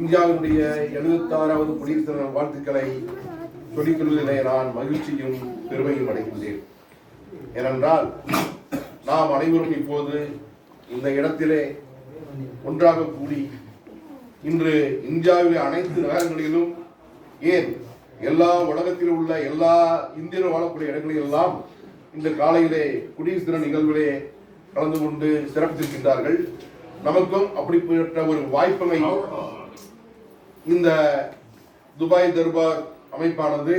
இந்தியாவினுடைய எழுபத்தாறாவது குடியரசு தின வாழ்த்துக்களை சொல்லிக் கொள்வதிலே நான் மகிழ்ச்சியும் பெருமையும் அடைகின்றேன். ஏனென்றால் நாம் அனைவரும் இப்போது இந்த இடத்திலே ஒன்றாக கூடி இன்று இந்தியாவில் அனைத்து நகரங்களிலும் ஏன் எல்லா உலகத்தில் உள்ள எல்லா இந்தியர் வாழக்கூடிய இடங்களிலெல்லாம் இந்த காலையிலே குடியரசு தின நிகழ்விலே கலந்து கொண்டு சிறப்பித்திருக்கின்றார்கள். நமக்கும் அப்படிப்பட்ட ஒரு வாய்ப்பினை இந்த துபாய் தர்பார் அமைப்பானது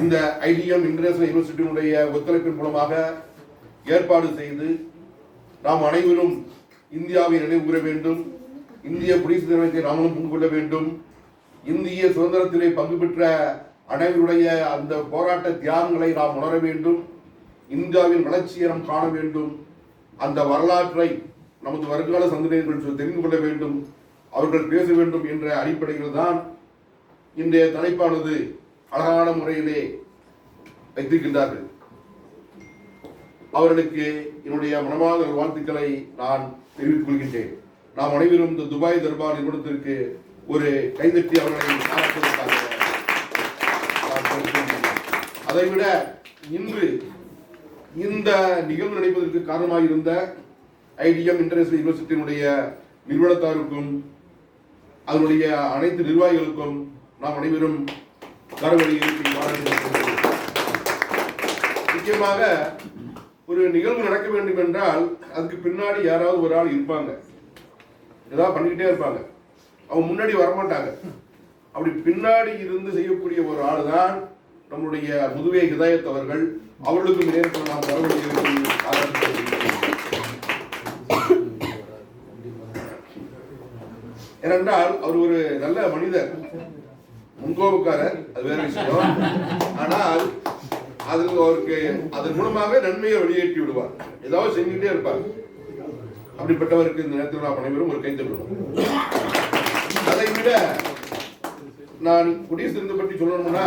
இந்த ஐடிஎம் இன்டர்நேஷனல் யூனிவர்சிட்டியினுடைய ஒத்துழைப்பின் மூலமாக ஏற்பாடு செய்து நாம் அனைவரும் இந்தியாவை நினைவு கூற வேண்டும். இந்திய குடியரசு தினத்தை நாமளும் முன்கொள்ள வேண்டும். இந்திய சுதந்திரத்திலே பங்கு பெற்ற அனைவருடைய அந்த போராட்ட தியாகங்களை நாம் உணர வேண்டும். இந்தியாவின் வளர்ச்சியை நாம் காண வேண்டும். அந்த வரலாற்றை நமது வருங்கால சந்ததியினர்கள் தெரிந்து கொள்ள வேண்டும். அவர்கள் பேச வேண்டும் என்ற அடிப்படையில் தான் இன்றைய தலைப்பானது அழகான முறையிலே வைத்திருக்கின்றார்கள். அவர்களுக்கு என்னுடைய மனமார்ந்த வாழ்த்துக்களை நான் தெரிவித்துக் கொள்கின்றேன். நாம் அனைவரும் இந்த துபாய் தர்பார் நிறுவனத்திற்கு ஒரு கைதட்டி அவர்களை அதைவிட இன்று இந்த நிகழ்வு நடைபெறுவதற்கு காரணமாக இருந்த ஐடிஎம் இன்டர்நேஷனல் யூனிவர்சிட்டியினுடைய நிறுவனத்தாருக்கும் அதனுடைய அனைத்து நிர்வாகிகளுக்கும் நாம் அனைவரும் கரவழி எழுப்பி முக்கியமாக ஒரு நிகழ்வு நடக்க வேண்டும் என்றால் அதுக்கு பின்னாடி யாராவது ஒரு ஆள் இருப்பாங்க. ஏதாவது பண்ணிக்கிட்டே இருப்பாங்க. அவங்க முன்னாடி வரமாட்டாங்க. அப்படி பின்னாடி இருந்து செய்யக்கூடிய ஒரு ஆள் தான் நம்முடைய முதுவே ஹிதாயத் அவர்கள். அவர்களுக்கும் நேரத்தில் நாம் கரவழி எழுப்பி பாராட்டுகிறோம். ஏனென்றால் அவர் ஒரு நல்ல மனிதர். முன்கோபக்காரர் அது வேற விஷயம். ஆனால் அதில் அவருக்கு அதன் மூலமாக நன்மையை வெளியேற்றி விடுவார். ஏதாவது செஞ்சுட்டே இருப்பார். அப்படிப்பட்டவருக்கு இந்த நேரத்தில் நாம் அனைவரும் ஒரு கைத்தட்டுவோம் அதை விட நான் குடியரசு தினத்தை பற்றி சொல்லணும்னா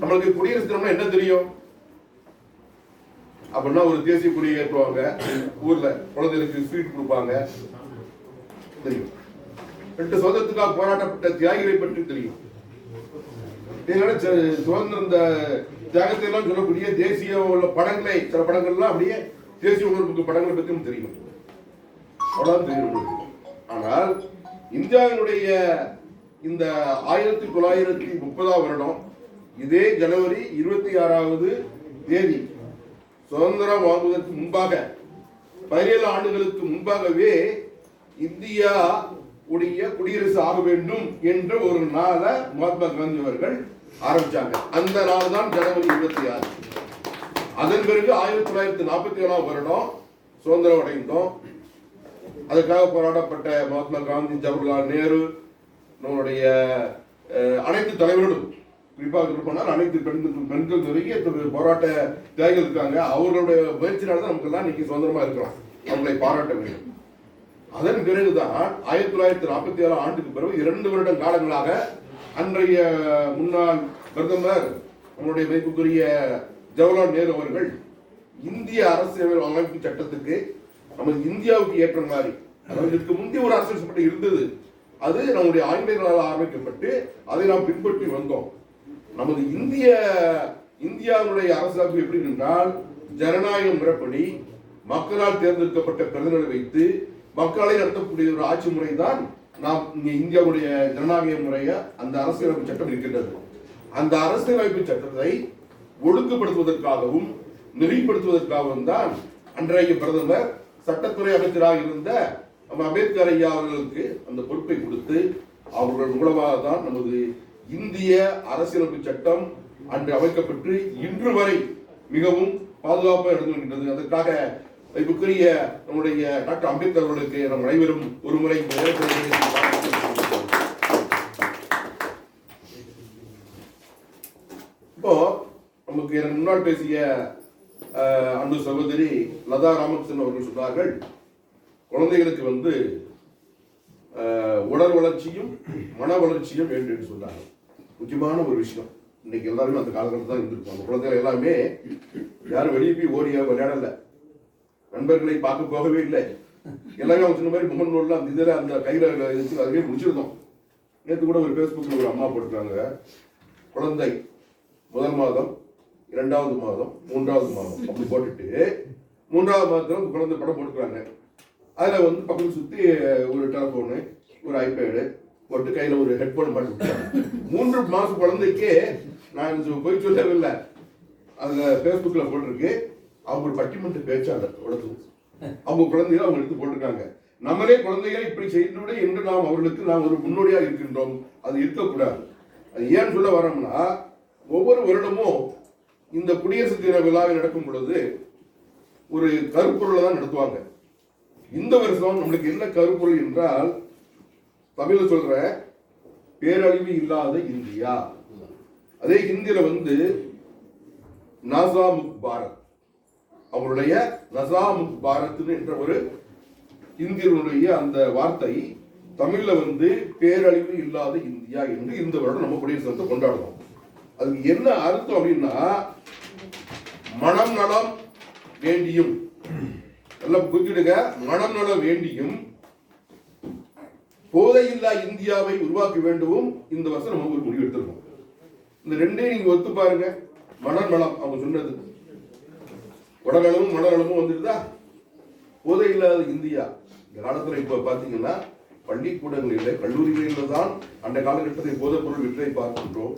நம்மளுக்கு குடியரசு தினம்னா என்ன தெரியும்? அப்படின்னா ஒரு தேசிய கொடியை ஏற்றுவாங்க. ஊர்ல குழந்தைகளுக்கு ஸ்வீட் கொடுப்பாங்க. தெரியும். ரெண்டு சுதந்திரத்துக்காக போராட்டப்பட்ட தியாகிகளை பற்றி தெரியும். சுதந்திர இந்த தியாகத்தை எல்லாம் சொல்லக்கூடிய தேசிய உள்ள படங்களை சில படங்கள்லாம் அப்படியே தேசிய உணர்வுக்கு படங்களை பற்றியும் தெரியும். அவ்வளவுதான் தெரியும் ஆனால் இந்தியாவினுடைய இந்த ஆயிரத்தி தொள்ளாயிரத்தி முப்பதாம் வருடம் இதே ஜனவரி இருபத்தி ஆறாவது தேதி சுதந்திரம் வாங்குவதற்கு முன்பாக பதினேழு ஆண்டுகளுக்கு முன்பாகவே இந்தியா உடைய குடியரசு ஆக வேண்டும் என்ற ஒரு நாளை மகாத்மா காந்தி அவர்கள் ஆரம்பிச்சாங்க. அந்த நாள் தான் ஜனவரி இருபத்தி ஆறு. அதன் பிறகு ஆயிரத்தி தொள்ளாயிரத்தி நாற்பத்தி ஏழாம் வருடம் சுதந்திரம் அடைந்தோம் அதுக்காக போராடப்பட்ட மகாத்மா காந்தி ஜவஹர்லால் நேரு நம்மளுடைய அனைத்து தலைவர்களும் குறிப்பாக சொல்ல அனைத்து பெண்கள் பெண்கள் நிறைய போராட்ட தியாகிகள் இருக்காங்க. அவர்களுடைய முயற்சினால தான் நமக்கெல்லாம் இன்னைக்கு சுதந்திரமா இருக்கிறோம். அவங்களை பாராட்ட வேண்டும். அதன் பிறகுதான் ஆயிரத்தி தொள்ளாயிரத்தி நாற்பத்தி ஏழாம் ஆண்டுக்கு பிறகு இரண்டு வருடம் காலங்களாக அன்றைய முன்னாள் பிரதமர் நம்முடைய மதிப்புக்குரிய ஜவஹர்லால் நேரு அவர்கள் இந்திய அரசியல் அமைப்பு சட்டத்துக்கு நமது இந்தியாவுக்கு ஏற்ற மாதிரி அதாவது இதுக்கு முந்தைய ஒரு அரசியல் சட்டம் இருந்தது. அது நம்முடைய ஆங்கிலேயர்களால் ஆரம்பிக்கப்பட்டு அதை நாம் பின்பற்றி வந்தோம். நமது இந்திய இந்தியாவுடைய அரசியலமைப்பு எப்படி என்றால் ஜனநாயக முறைப்படி மக்களால் தேர்ந்தெடுக்கப்பட்ட பிரதிநிதிகளை வைத்து மக்களை நடத்தக்கூடிய ஒரு ஆட்சி முறை தான் நாம் இங்கே இந்தியாவுடைய ஜனநாயக முறையை அந்த அரசியலமைப்பு சட்டம் இருக்கின்றது. அந்த அரசியலமைப்பு சட்டத்தை ஒழுங்குபடுத்துவதற்காகவும் நெறிப்படுத்துவதற்காகவும் தான் அன்றைய பிரதமர் சட்டத்துறை அமைச்சராக இருந்த நம்ம அம்பேத்கர் ஐயா அவர்களுக்கு அந்த பொறுப்பை கொடுத்து அவர்கள் மூலமாக தான் நமது இந்திய அரசியலமைப்பு சட்டம் அன்று அமைக்கப்பட்டு இன்று வரை மிகவும் பாதுகாப்பாக இருந்து வருகின்றது அதற்காக மதிப்புக்குரிய நம்முடைய டாக்டர் அம்பேத்கர் அவர்களுக்கு நம் அனைவரும் ஒரு முறை இப்போ நமக்கு எனக்கு முன்னால் பேசிய அன்பு சகோதரி லதா ராமகிருஷ்ணன் அவர்கள் சொன்னார்கள் குழந்தைகளுக்கு வந்து உடல் வளர்ச்சியும் மன வளர்ச்சியும் வேண்டும் என்று சொன்னாங்க முக்கியமான ஒரு விஷயம். இன்னைக்கு எல்லாருமே அந்த காலகட்டத்தில் தான் இருந்திருப்பாங்க. குழந்தைகள் எல்லாமே யாரும் வெளியே போய் ஓடியா விளையாடல. நண்பர்களை பார்க்க போகவே இல்லை. எல்லாமே அவங்க சொன்ன மாதிரி முகன் நூல்ல அந்த இதில் அந்த கையில் வச்சு அதுவே முடிச்சிருந்தோம். நேற்று கூட ஒரு ஃபேஸ்புக்கில் ஒரு அம்மா போட்டிருக்காங்க. குழந்தை முதல் மாதம் இரண்டாவது மாதம் மூன்றாவது மாதம். அப்படி போட்டுட்டு மூன்றாவது மாதத்தில் குழந்தை படம் போட்டுக்கிறாங்க. அதில் வந்து பக்கத்தில் சுற்றி ஒரு டெலஃபோனு ஒரு ஐபேடு போட்டு கையில் ஒரு ஹெட்ஃபோன் மாட்டி மூன்று மாதம் குழந்தைக்கே நான் இது போய் சொல்லவில்லை. அதில் ஃபேஸ்புக்கில் போட்டிருக்கு. அவங்க பட்டிமன்ற பேச்சாளர் உலகம் அவங்க குழந்தைகளை அவங்க எடுத்து போட்டிருக்காங்க. நம்மளே குழந்தைகளை இப்படி செய்தோட என்று நாம் அவர்களுக்கு நாம் ஒரு முன்னோடியாக இருக்கின்றோம். அது இருக்கக்கூடாது. அது ஏன் சொல்ல வரோம்னா ஒவ்வொரு வருடமும் இந்த குடியரசு தின விழாவை நடக்கும் பொழுது ஒரு கருப்பொருளை தான் நடத்துவாங்க. இந்த வருஷம் நம்மளுக்கு என்ன கருப்பொருள் என்றால் தமிழ்ல சொல்ற பேரழிவு இல்லாத இந்தியா. அதே ஹிந்தியில வந்து நசாமுக் பாரத். அவருடைய நசாமுக் பாரத் என்ற ஒரு இந்தியனுடைய அந்த வார்த்தை தமிழ்ல வந்து பேரழிவு இல்லாத இந்தியா என்று இந்த வருடம் நம்ம குடியரசு தினத்தை கொண்டாடுறோம். அதுக்கு என்ன அர்த்தம் அப்படின்னா மனம் நலம் வேண்டியும். எல்லாம் குறிச்சிடுங்க மனம் நலம் வேண்டியும் போதையில்லா இந்தியாவை உருவாக்க வேண்டும் இந்த வருஷம் நம்ம ஒரு முடிவு எடுத்திருக்கோம் இந்த ரெண்டையும் நீங்க ஒத்து பாருங்க. மனநலம் அவங்க சொன்னது. உடல்நலமும் மனநலமும் வந்துருதா போதை இல்லாத இந்தியா. இந்த காலத்துல இப்ப பாத்தீங்கன்னா பள்ளிக்கூடங்களில் கல்லூரிகளில் தான் அந்த காலகட்டத்தில் போதைப் பொருள் விற்றை பார்க்கின்றோம்.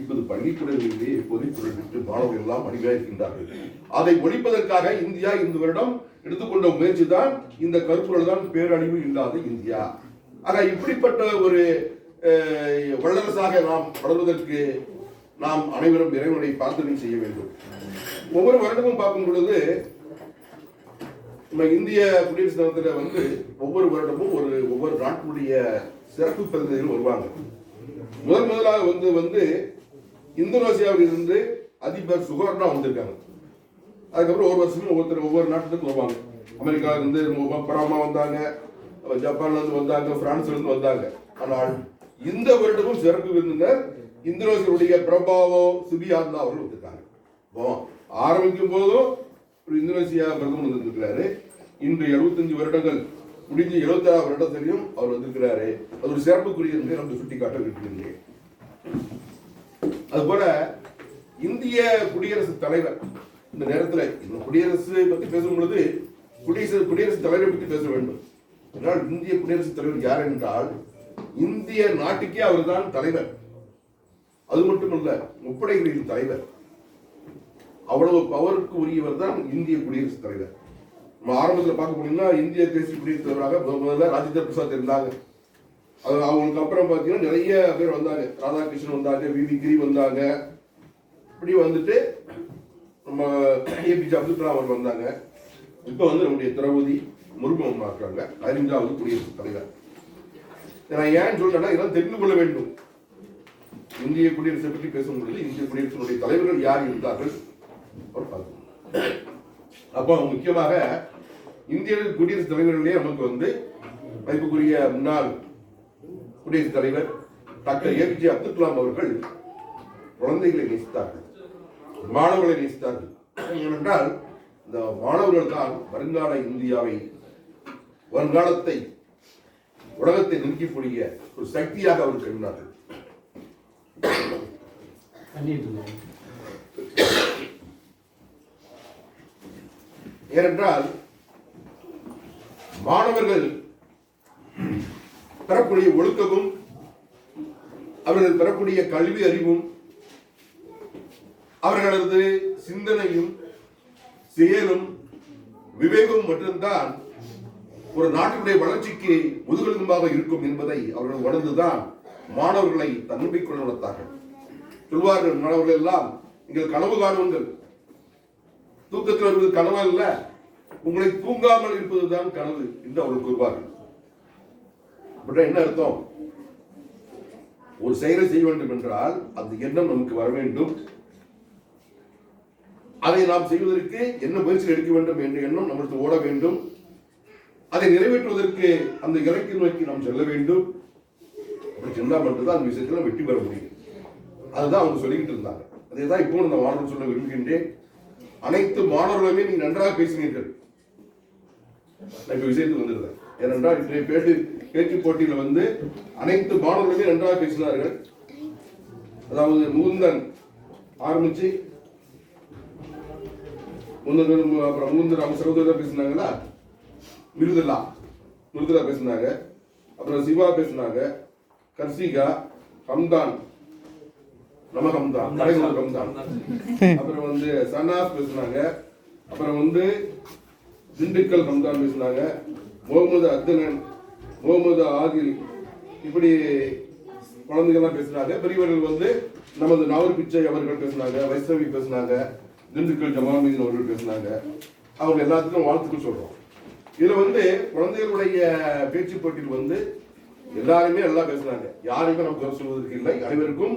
இப்போது பள்ளிக்கூடங்களிலே போதைப் பொருள் விற்று மாணவர்கள் எல்லாம் அடிமையாக அதை ஒழிப்பதற்காக இந்தியா இந்த வருடம் எடுத்துக்கொண்ட முயற்சி தான் இந்த கருப்பொருள் தான் பேரழிவு இல்லாத இந்தியா. ஆக இப்படிப்பட்ட ஒரு வல்லரசாக நாம் வளர்வதற்கு நாம் அனைவரும் இறைவனை பிரார்த்தனை செய்ய வேண்டும். ஒவ்வொரு வருடமும் பார்க்கும் பொழுது நம்ம இந்திய குடியரசு தினத்தில் வந்து ஒவ்வொரு வருடமும் ஒரு ஒவ்வொரு நாட்டினுடைய சிறப்பு பிரதிநிதிகள் வருவாங்க. முதல் முதலாக வந்து வந்து இந்தோனேசியாவில் இருந்து அதிபர் சுகர்னா வந்திருக்காங்க. அதுக்கப்புறம் ஒவ்வொரு வருஷமும் ஒவ்வொருத்தர் ஒவ்வொரு நாட்டுக்கும் வருவாங்க. அமெரிக்காவிலிருந்து பராமா வந்தாங்க. ஜப்பான்லேருந்து வந்தாங்க பிரான்ஸ்லேருந்து வந்தாங்க. ஆனால் இந்த வருடமும் சிறப்பு விருந்தினர் இந்திரோசருடைய பிரபாவோ சுபியாந்தா அவர்கள் வந்திருக்காங்க. ஆரம்பிக்கும் போதும் ஒரு இந்தோனேசியா பிரதமர் வந்திருக்கிறாரு இன்று 75 வருடங்கள் முடிஞ்ச 76 வருடத்திலையும் அவர் வந்திருக்கிறாரு. அது ஒரு சிறப்புக்குரிய என்று நம்ம சுட்டிக்காட்ட அது அதுபோல இந்திய குடியரசு தலைவர் இந்த நேரத்தில் இந்த குடியரசு பத்தி பேசும் பொழுது குடியரசு குடியரசு தலைவரை பற்றி பேச வேண்டும். என்றால் இந்திய குடியரசுத் தலைவர் யார் என்றால் இந்திய நாட்டுக்கே அவர்தான் தலைவர். அது மட்டுமல்ல முப்படைகளின் தலைவர். அவ்வளவு பவருக்கு உரியவர் தான் இந்திய குடியரசுத் தலைவர். நம்ம ஆரம்பத்தில் பார்க்க போனீங்கன்னா இந்திய தேசிய குடியரசுத் தலைவராக முதல்ல ராஜேந்திர பிரசாத் இருந்தாங்க. அது அவங்களுக்கு அப்புறம் பார்த்தீங்கன்னா நிறைய பேர் வந்தாங்க. ராதாகிருஷ்ணன் வந்தாங்க வி வி கிரி வந்தாங்க. இப்படி வந்துட்டு நம்ம ஏபிஜே அப்துல் கலாம் அவர் வந்தாங்க. இப்போ வந்து நம்முடைய திரௌபதி முருகன் அம்மா இருக்காங்க குடியரசுத் தலைவர். நான் ஏன் சொல்றேன்னா இதெல்லாம் தெரிந்து கொள்ள வேண்டும். இந்திய குடியரசை பற்றி பேசும்பொழுது இந்திய குடியரசுடைய தலைவர்கள் யார் இருந்தார்கள்? அப்போ முக்கியமாக இந்திய குடியரசுத் தலைவர்களே நமக்கு வந்து மதிப்புக்குரிய முன்னாள் குடியரசுத் தலைவர் டாக்டர் ஏபிஜே அப்துல் கலாம் அவர்கள் குழந்தைகளை நேசித்தார்கள். மாணவர்களை நேசித்தார்கள். ஏனென்றால் இந்த மாணவர்கள் தான் வருங்கால இந்தியாவை வருங்காலத்தை உலகத்தை நிற்கக்கூடிய ஒரு சக்தியாக அவர் கருதினார்கள். ஏனென்றால் மாணவர்கள் பெறக்கூடிய ஒழுக்கமும் அவர்கள் பெறக்கூடிய கல்வி அறிவும் அவர்களது சிந்தனையும் செயலும் விவேகம் மட்டும்தான் ஒரு நாட்டினுடைய வளர்ச்சிக்கு முதுகெலும்பாக இருக்கும் என்பதை அவர்கள் உணர்ந்துதான் மாணவர்களை தன்னம்பிக்கை வளர்த்தார்கள். சொல்வார்கள் மாணவர்கள் எல்லாம் நீங்கள் கனவு காணுங்கள். தூக்கத்தில் வருவது கனவு அல்ல. உங்களை தூங்காமல் இருப்பதுதான் கனவு என்று அவர்கள் கூறுவார்கள். அப்படின்னா என்ன அர்த்தம்? ஒரு செயலை செய்ய வேண்டும் என்றால் அந்த எண்ணம் நமக்கு வர வேண்டும். அதை நாம் செய்வதற்கு என்ன முயற்சி எடுக்க வேண்டும் என்ற எண்ணம் நம்மளுக்கு ஓட வேண்டும். அதை நிறைவேற்றுவதற்கு அந்த இலக்கை நோக்கி நாம் செல்ல வேண்டும். அப்படி சென்றால் மட்டும்தான் அந்த விஷயத்தில் வெற்றி பெற முடியும். அதுதான் அவங்க சொல்லிக்கிட்டு இருந்தாங்க. அதே தான் இப்போ நான் மாணவர்கள் சொல்ல விரும்புகின்றேன். அனைத்து மாணவர்களுமே நீ நன்றாக பேசினீர்கள் நான் இப்போ விஷயத்துக்கு வந்துருந்தேன் ஏனென்றால் இன்றைய பேட்டு பேச்சு போட்டியில் வந்து அனைத்து மாணவர்களுமே நன்றாக பேசினார்கள். அதாவது முகுந்தன் ஆரம்பிச்சு முந்தன் அப்புறம் முகுந்தன் அவங்க சகோதரர் பேசினாங்களா? மிருதுலா மிருதுலா பேசினாங்க. அப்புறம் சிவா பேசினாங்க. கர்சிகா ஹம்தான். நம்ம ஹம்தான். கலைஞர் ஹம்தான். அப்புறம் வந்து சன்னாஸ் பேசினாங்க. அப்புறம் வந்து திண்டுக்கல் ஹம்தான் பேசினாங்க. முகமது அத்தனன் முகமது ஆதில் இப்படி குழந்தைகள்லாம் பேசினாங்க. பெரியவர்கள் வந்து நமது நாவல் பிச்சை அவர்கள் பேசினாங்க வைஷ்ணவி பேசினாங்க திண்டுக்கல் ஜமாலுதீன் அவர்கள் பேசினாங்க. அவங்க எல்லாத்துக்கும் வாழ்த்துக்கள் சொல்றோம். இதுல வந்து குழந்தைகளுடைய பேச்சு போட்டியில் வந்து எல்லாருமே நல்லா பேசுனாங்க. யாருமே நம்ம குறை சொல்வதற்கு இல்லை. அனைவருக்கும்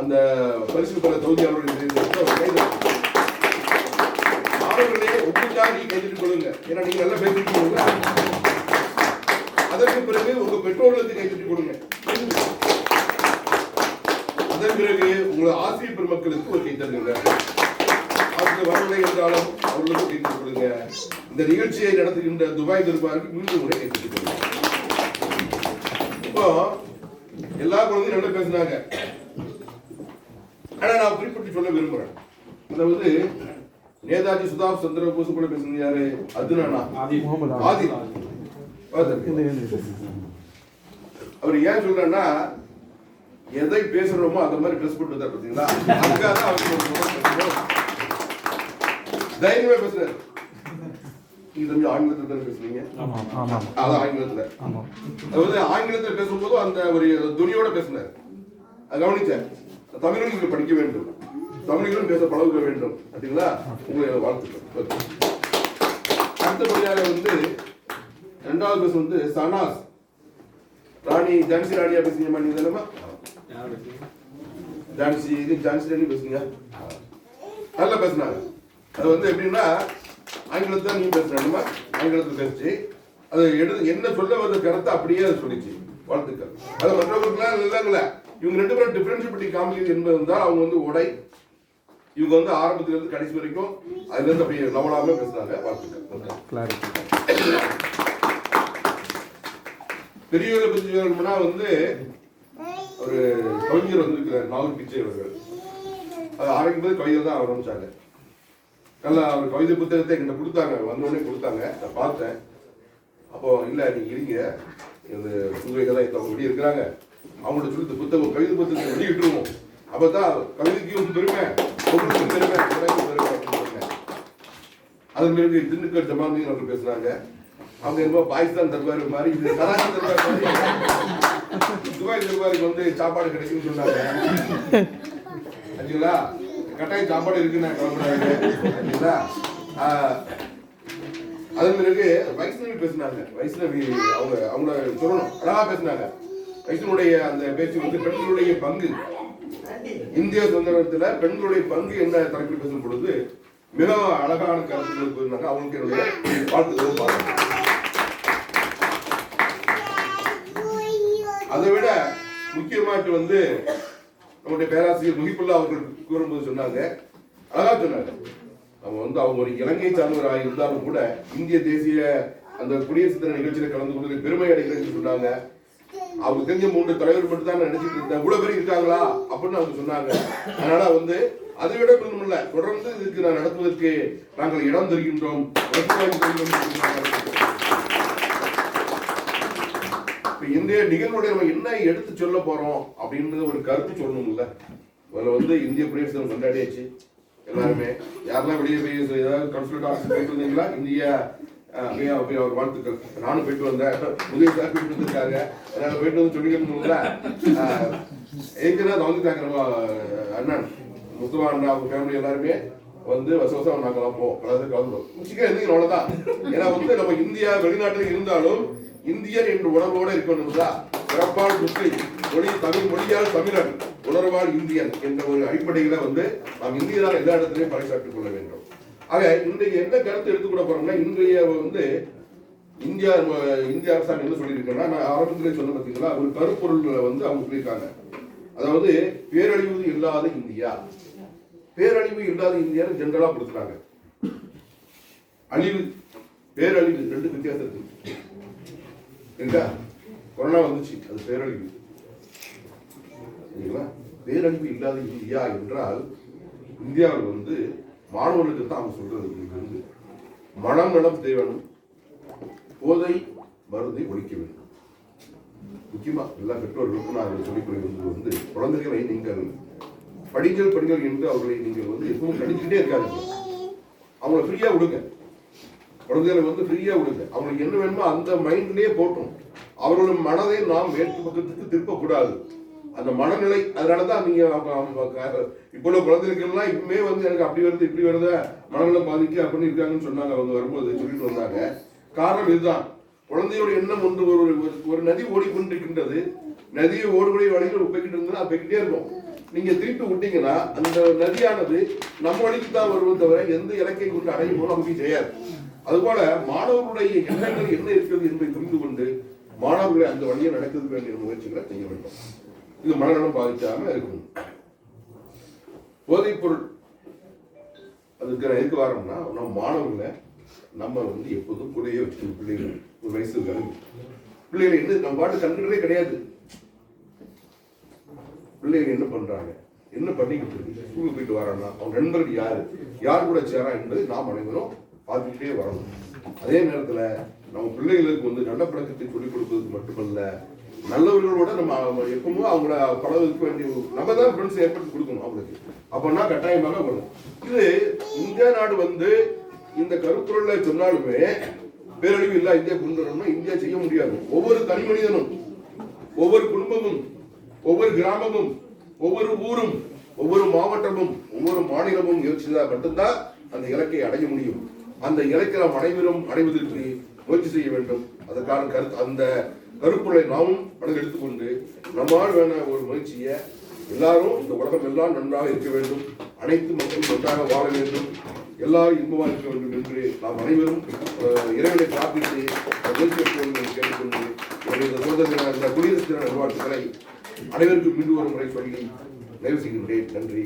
அந்த பரிசு பெற தொகுதியாளருடைய மாணவர்களே ஒப்புக்கா கைதிட்டு கொள்ளுங்க. ஏன்னா நீங்க நல்லா பேசிட்டு அதற்கு பிறகு உங்க பெற்றோர்களுக்கு கைதிட்டு கொடுங்க அதன் பிறகு உங்கள் ஆசிரியர் பெருமக்களுக்கு ஒரு கை தருங்க அவருக்கு வரவில்லை என்றாலும் அவர்களுக்கு கைதிட்டு கொடுங்க இந்த நிகழ்ச்சியை நடத்துகின்ற துபாய் தர்பாருக்கு மீண்டும் முறை கைதிட்டு கொடுங்க இப்போ எல்லா குழந்தையும் நல்லா பேசினாங்க ஆனா நான் குறிப்பிட்டு சொல்ல விரும்புறேன். அதாவது நேதாஜி சுபாஷ் சந்திர போஸ் கூட பேசுனது யாரு? அதுனா முகமது ஆதி. பார்த்திருக்கீங்களா? அவர் ஏன் சொல்றேன்னா எதை பேசுறோமோ அந்த மாதிரி ட்ரெஸ் போட்டு வந்தார் பாத்தீங்களா? அதுக்காக தான் பேசணும். தைரியமா பேசுறாரு. நீங்க தம்பி ஆங்கிலத்துல தானே பேசுறீங்க ஆமாம் அதான் ஆங்கிலத்துல. அதாவது ஆங்கிலத்தில் பேசும்போது அந்த ஒரு துணியோட பேசினார். கவனிச்சேன். தமிழும் நீங்கள் படிக்க வேண்டும். தமிழிலும் பேச பழக வேண்டும். அப்படிங்களா? உங்களை வாழ்த்துக்கள். அடுத்தபடியாக வந்து ரெண்டாவது பேச வந்து சனாஸ். ராணி ஜான்சி ராணியா பேசுறீங்கம்மா நீங்க தானேம்மா? ஜான்சி இது ஜான்சி ராணி பேசுங்க நல்லா பேசுனாங்க அது வந்து எப்படின்னா ஆங்கிலத்தை நீ பேசுறேன்மா ஆங்கிலத்தில் பேசிச்சு. அது எடுத்து என்ன சொல்ல வந்த கருத்தை அப்படியே அது சொல்லிச்சு. வாழ்த்துக்கள். அது மற்றவர்களுக்குலாம் இல்லைங்கள. இவங்க ரெண்டு பேரும் டிஃபரன்ஷியல் பண்ணி காமிக்கிறது என்பது இருந்தால் அவங்க வந்து உடை. இவங்க வந்து ஆரம்பத்துல இருந்து கடைசி வரைக்கும் அதுல இருந்து அப்படியே நவலாம பேசுனாங்க வாழ்த்துக்கள். பெரியவர்களை பற்றி சொல்லணும்னா வந்து ஒரு கவிஞர் வந்திருக்கிறார் நாகூர் பிச்சை அவர்கள். அது ஆரம்பிக்கும்போது கவிதை தான் ஆரம்பிச்சாங்க நல்லா அவர் கவிதை புத்தகத்தை என்கிட்ட கொடுத்தாங்க. வந்தோடனே கொடுத்தாங்க. நான் பார்த்தேன். அப்போ இல்லை நீங்க இருங்க. இந்த உங்க தான் அவங்க வெளியே இருக்கிறாங்க. அவங்கள்ட்ட சொல்லி புத்தகம் கவிதை புத்தகத்தை வெளியிட்டுருவோம் அப்பதான் கவிதைக்கும் பெருமை. பொருளுக்கும் பெருமை. உலகுக்கும் பெருமை அப்படின்னு சொன்னேன். அதன் பிறகு திண்டுக்கல் ஜமாந்தீன் அவர்கள் பேசுனாங்க அவங்க என்னமோ பாகிஸ்தான் தர்பார் மாதிரி இது கலாச்சார தர்பார் மாதிரி. துபாய் தர்பாருக்கு வந்து சாப்பாடு கிடைக்கும்னு சொன்னாங்க. ஆச்சுங்களா கட்டாயம் சாப்பாடு இருக்குன்னு ஆஹ், அதன் பிறகு வைஷ்ணவி பேசினாங்க. வைஷ்ணவி அவங்க அவங்கள சொல்லணும். அழகா பேசினாங்க. வைஷ்ணவுடைய அந்த பேச்சு வந்து பெண்களுடைய பங்கு. இந்திய சுதந்திரத்துல பெண்களுடைய பங்கு என்ன தலைப்பில் பேசும் பொழுது மிக அழகான கருத்துக்கள் கூறினாங்க. அவங்களுக்கு என்னுடைய வாழ்த்துக்கள் பாருங்க அதை விட முக்கியமாட்டு வந்து நம்முடைய பேராசிரியர் முகிப்புல்லா அவர்கள் கூறும்போது சொன்னாங்க. அழகா சொன்னாங்க அவங்க வந்து அவங்க ஒரு இலங்கை சார்ந்தவராக இருந்தாலும் கூட இந்திய தேசிய அந்த குடியரசு தின நிகழ்ச்சியில கலந்து கொண்டு பெருமை அடைகிறேன்னு சொன்னாங்க. அவங்க தெரிஞ்ச மூன்று தலைவர் மட்டும் தான் நினைச்சிட்டு இருந்தேன். இவ்வளவு பேர் இருக்காங்களா? அப்படின்னு அவங்க சொன்னாங்க. அதனால வந்து அதை விட ஒண்ணுமில்ல தொடர்ந்து இதுக்கு நான் நடத்துவதற்கு நாங்கள் இடம் தருகின்றோம். இப்போ இந்திய நிகழ்வுடைய நம்ம என்ன எடுத்து சொல்ல போறோம் அப்படின்றது ஒரு கருத்து சொல்லணும்ல. அதில் வந்து இந்திய குடியரசு தினம் கொண்டாடியாச்சு. எல்லாருமே யாரெல்லாம் வெளியே போய் ஏதாவது கன்சுலேட் ஆஃபீஸ் போயிட்டு இருந்தீங்களா இந்திய அப்படியே அவர் வாழ்த்துக்கள். நானும் போயிட்டு வந்தேன். உதவி சார் போயிட்டு வந்திருக்காங்க. அதனால போயிட்டு வந்து சொல்லிக்கணும்ல. ஏற்கனவே அதை வந்துட்டாங்க நம்ம அண்ணன் முத்துவா அண்ணா அவங்க ஃபேமிலி எல்லாருமே வந்து வருஷ வருஷம் நாங்கெல்லாம் போவோம். அதாவது முச்சிக்க சீக்கிரம் எதுக்கு அவ்வளோதான் ஏன்னா வந்து நம்ம இந்தியா வெளிநாட்டில் இருந்தாலும் இந்தியன் என்ற உணர்வோடு இருக்கணும்ல பிறப்பால் முஸ்லிம் மொழி தமிழ் மொழியால் தமிழன் உணர்வால் இந்தியன் என்ற ஒரு அடிப்படையில வந்து நாம் இந்தியரால் எல்லா இடத்துலையும் பறைசாற்றிக் கொள்ள வேண்டும். ஆக இன்றைக்கு எந்த கருத்து எடுத்துக்கூட போறோம்னா இன்றைய வந்து இந்தியா இந்திய அரசாங்கம் என்ன சொல்லியிருக்கேன்னா நான் ஆரம்பத்திலே சொன்ன பார்த்தீங்களா ஒரு கருப்பொருள்களை வந்து அவங்க சொல்லியிருக்காங்க. அதாவது பேரழிவு இல்லாத இந்தியா. பேரழிவு இல்லாத இந்தியான்னு ஜென்ரலா கொடுத்துறாங்க அழிவு பேரழிவு ரெண்டு வித்தியாசம் இருக்கு இருக்கா கொரோனா வந்துச்சு. அது பேரழிவு. சரிங்களா? பேரழிவு இல்லாத இந்தியா என்றால் இந்தியாவில் வந்து மாணவர்களுக்கு தான் அவங்க சொல்றது வந்து மனம் நலம் தேவனும் போதை மருந்தை ஒழிக்க வேண்டும். முக்கியமா எல்லா பெற்றோர்களுக்கும் நான் சொல்லிக் கொடுக்கிறது வந்து குழந்தைகளை நீங்கள் படிங்கள் படிங்கள் என்று அவர்களை நீங்கள் வந்து எப்பவும் கடிச்சுக்கிட்டே இருக்காதீங்க. அவங்கள ஃப்ரீயா விடுங்க. குழந்தைகளை வந்து ஃப்ரீயாக விடுங்க. அவங்களுக்கு என்ன வேணுமோ அந்த மைண்ட்லேயே போட்டும். அவர்களோட மனதை நாம் வேற்று பக்கத்துக்கு திருப்பக்கூடாது. அந்த மனநிலை அதனாலதான் நீங்க நீங்கள் இப்போ உள்ள குழந்தைகளுக்கு இப்பவுமே வந்து எனக்கு அப்படி வருது இப்படி வருது? மனநிலை பாதிக்க அப்படின்னு இருக்காங்கன்னு சொன்னாங்க. அவங்க வரும்போது சொல்லிட்டு வந்தாங்க. காரணம் இதுதான். குழந்தையோட எண்ணம் ஒன்று ஒரு ஒரு- நதி ஓடிக்கொண்டிருக்கின்றது. நதியை ஓடுடைய வழியில் போய்கிட்டு இருந்தா போய்கிட்டே இருக்கும் நீங்க திருப்பி விட்டீங்கன்னா அந்த நதியானது நம்ம வழிக்கு தான் வருவது தவிர எந்த இலக்கை கொண்டு அடையும் போது நமக்கு செய்யாது அதுபோல மாணவர்களுடைய எண்ணங்கள் என்ன இருக்கிறது என்பதை புரிந்து கொண்டு மாணவர்களை அந்த வழியை நடக்கிறது வேண்டிய முயற்சிகளை செய்ய வேண்டும். இது மனநலம் பாதிக்காம இருக்கும். போதைப் பொருள் அதுக்கு எதுக்கு வரோம்னா நம்ம மாணவர்களை நம்ம வந்து எப்போதும் கூடயே வச்சுக்கணும் பிள்ளைகள். ஒரு வயசு இருக்காங்க பிள்ளைகள் என்ன நம்ம பாட்டு கண்டுகளே கிடையாது. பிள்ளைகள் என்ன பண்றாங்க? என்ன பண்ணிக்கிட்டு இருக்கு? ஸ்கூலுக்கு போயிட்டு வரானா அவங்க நண்பர்கள் யாரு? யார் கூட சேரா என்பது நாம் அனைவரும் பார்த்துக்கிட்டே வரணும். அதே நேரத்தில் நம்ம பிள்ளைகளுக்கு வந்து நல்ல பழக்கத்தை சொல்லிக் கொடுப்பதுக்கு மட்டுமல்ல நல்லவர்களோட நம்ம அவங்க அவங்கள பழகுக்கு வேண்டிய நம்ம தான் ஃப்ரெண்ட்ஸ் ஏற்படுத்தி கொடுக்கணும் அவங்களுக்கு. அப்போனா கட்டாயமாக வரும். இது இந்தியா நாடு வந்து இந்த கருப்பொருளை சொன்னாலுமே பேரழிவு இல்லை இந்தியா கொண்டு இந்தியா செய்ய முடியாது. ஒவ்வொரு தனி மனிதனும் ஒவ்வொரு குடும்பமும் ஒவ்வொரு கிராமமும் ஒவ்வொரு ஊரும் ஒவ்வொரு மாவட்டமும் ஒவ்வொரு மாநிலமும் யோசிச்சதா மட்டும்தான் அந்த இலக்கை அடைய முடியும். அந்த இலக்கை நாம் அனைவரும் அடைவதற்கு முயற்சி செய்ய வேண்டும். அதற்கான கருத்து அந்த கருப்பொருளை நாமும் மனதில் எடுத்துக்கொண்டு நம்மால் வேண ஒரு முயற்சியை எல்லாரும் இந்த உலகம் எல்லாம் நன்றாக இருக்க வேண்டும். அனைத்து மக்களும் நன்றாக வாழ வேண்டும். எல்லாரும் இன்பமாக இருக்க வேண்டும் என்று நாம் அனைவரும் இறைவனை பிரார்த்தித்து கேட்டுக்கொண்டு என்னுடைய இந்த சுதந்திர தின இந்த குடியரசு தின நல்வாழ்த்துக்களை அனைவருக்கும் மீண்டும் ஒரு முறை சொல்லி நிறைவு செய்கின்றேன். நன்றி.